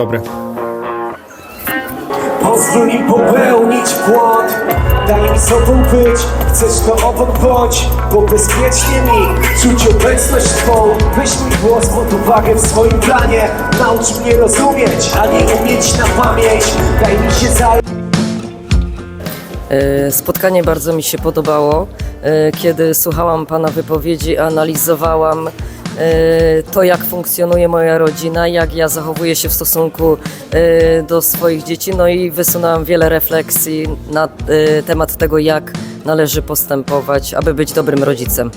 dobre. Pozwól mi popełnić błąd. Daj mi sobą być, chcesz to obok bądź Bo bezpiecznie mi. Czuć obecność twą. Weź mój głos pod uwagę w swoim planie. Naucz mnie rozumieć, a nie umieć na pamięć. Daj mi się zająć E, Spotkanie bardzo mi się podobało. E, Kiedy słuchałam Pana wypowiedzi, analizowałam to, jak funkcjonuje moja rodzina, jak ja zachowuję się w stosunku e, do swoich dzieci, no i wysunęłam wiele refleksji na e, temat tego, jak należy postępować, aby być dobrym rodzicem.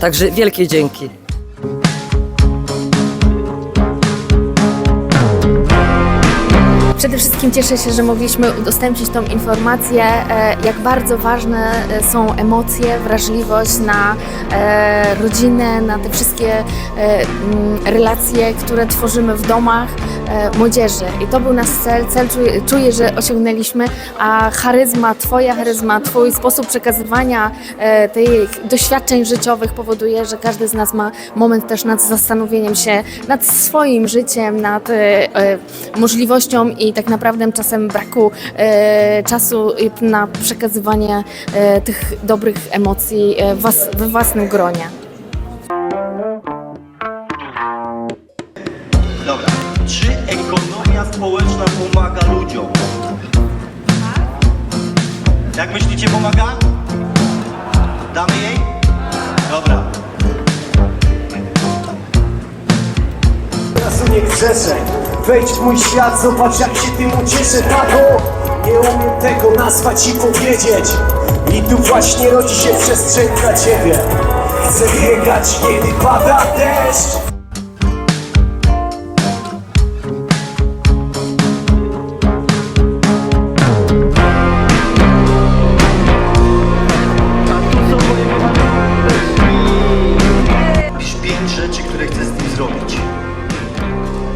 Także wielkie dzięki. Przede wszystkim cieszę się, że mogliśmy udostępnić tą informację, e, jak bardzo ważne e, są emocje, wrażliwość na e, rodzinę, na te wszystkie mm, relacje, które tworzymy w domach młodzieży. I to był nasz cel. Cel czuję, że osiągnęliśmy, a charyzma, Twoja charyzma, Twój sposób przekazywania tych doświadczeń życiowych powoduje, że każdy z nas ma moment też nad zastanowieniem się nad swoim życiem, nad możliwością i tak naprawdę czasem braku e, czasu na przekazywanie e, tych dobrych emocji e, was, we własnym gronie. Dobra. Czy ekonomia społeczna pomaga ludziom? Jak myślicie, pomaga? Damy jej? Dobra. czasu nie grzeszę Wejdź w mój świat, zobacz jak się tym ucieszę Tato, nie umiem tego nazwać i powiedzieć. I tu właśnie rodzi się przestrzeń dla ciebie. Chcę biegać, kiedy pada deszcz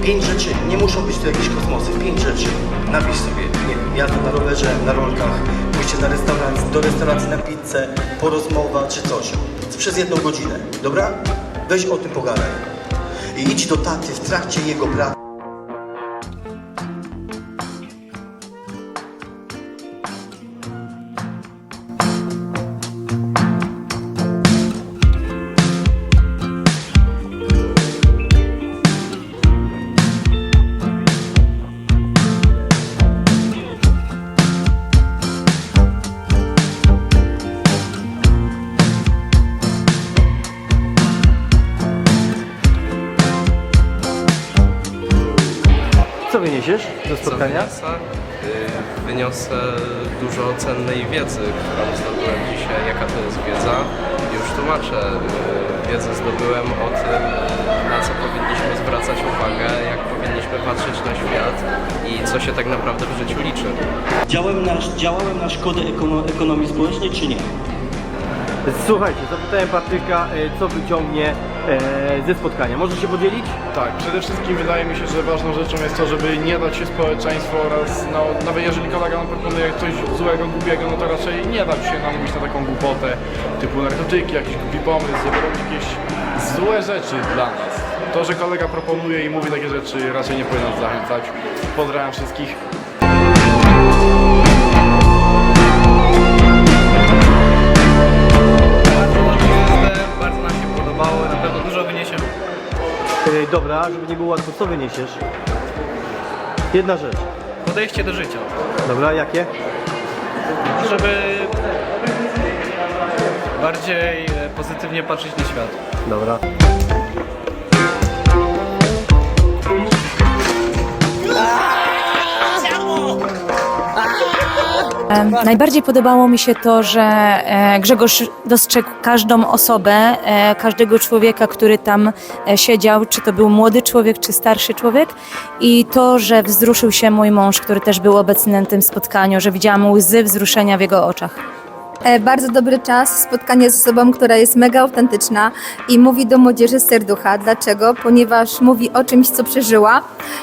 Pięć rzeczy, nie muszą być to jakieś kosmosy. Pięć rzeczy. Napisz sobie, nie wiem, jazda na rowerze, na rolkach, pójście na restaurac, do restauracji na pizzę, porozmowa czy coś. Przez jedną godzinę, dobra? Weź o tym pogadaj. I idź do taty w trakcie jego pracy. Co wyniesiesz ze spotkania? Co wyniosę? Y, Wyniosę dużo cennej wiedzy, którą zdobyłem dzisiaj. Jaka to jest wiedza? Już tłumaczę. Y, Wiedzę zdobyłem o tym, na co powinniśmy zwracać uwagę, jak powinniśmy patrzeć na świat i co się tak naprawdę w życiu liczy. Działałem na, działałem na szkodę ekono, ekonomii społecznej czy nie? Słuchajcie, zapytałem Patryka, e, co wyciągnie e, ze spotkania. Może się podzielić? Tak, przede wszystkim wydaje mi się, że ważną rzeczą jest to, żeby nie dać się społeczeństwu oraz no, nawet jeżeli kolega nam proponuje coś złego, głupiego, no to raczej nie dać się namówić na taką głupotę typu narkotyki, jakiś głupi pomysł, robić jakieś złe rzeczy dla nas. To, że kolega proponuje i mówi takie rzeczy raczej nie powinno nas zachęcać. Pozdrawiam wszystkich. Dobra, żeby nie było łatwo, co wyniesiesz? Jedna rzecz. Podejście do życia, Dobra, jakie? żeby bardziej e, pozytywnie patrzeć na świat. Dobra. Najbardziej podobało mi się to, że e, Grzegorz dostrzegł każdą osobę, e, każdego człowieka, który tam e, siedział, czy to był młody człowiek, czy starszy człowiek. I to, że wzruszył się mój mąż, który też był obecny na tym spotkaniu, że widziałam łzy wzruszenia w jego oczach. E, Bardzo dobry czas, spotkanie z osobą, która jest mega autentyczna i mówi do młodzieży z serducha. Dlaczego? Ponieważ mówi o czymś, co przeżyła,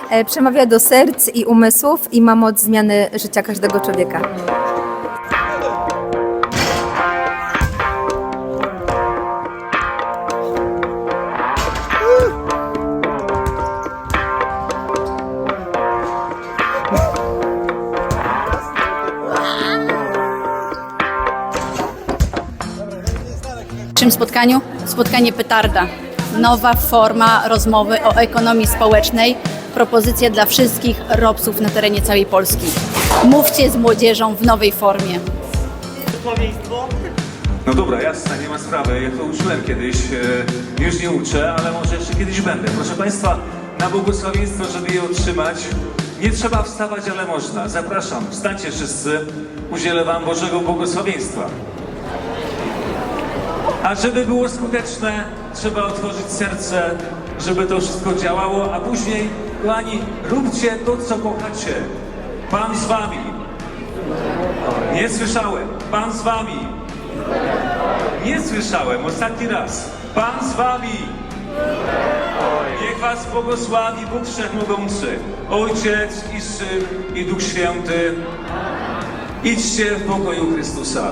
e, przemawia do serc i umysłów i ma moc zmiany życia każdego człowieka. Dzisiejszym spotkaniu spotkanie petarda. Nowa forma rozmowy o ekonomii społecznej. Propozycja dla wszystkich robsów na terenie całej Polski. Mówcie z młodzieżą w nowej formie. No dobra, jasne, nie ma sprawy. Ja to uczyłem kiedyś, e, już nie uczę, ale może jeszcze kiedyś będę. Proszę Państwa, na błogosławieństwo, żeby je otrzymać, nie trzeba wstawać, ale można. Zapraszam, wstańcie wszyscy, udzielę Wam Bożego błogosławieństwa. A żeby było skuteczne, trzeba otworzyć serce, żeby to wszystko działało, a później, kochani, róbcie to, co kochacie. Pan z Wami. Nie słyszałem. Pan z Wami. Nie słyszałem, ostatni raz. Pan z wami! Niech was błogosławi Bóg Wszechmogący, Ojciec i Syn i Duch Święty. Idźcie w pokoju Chrystusa.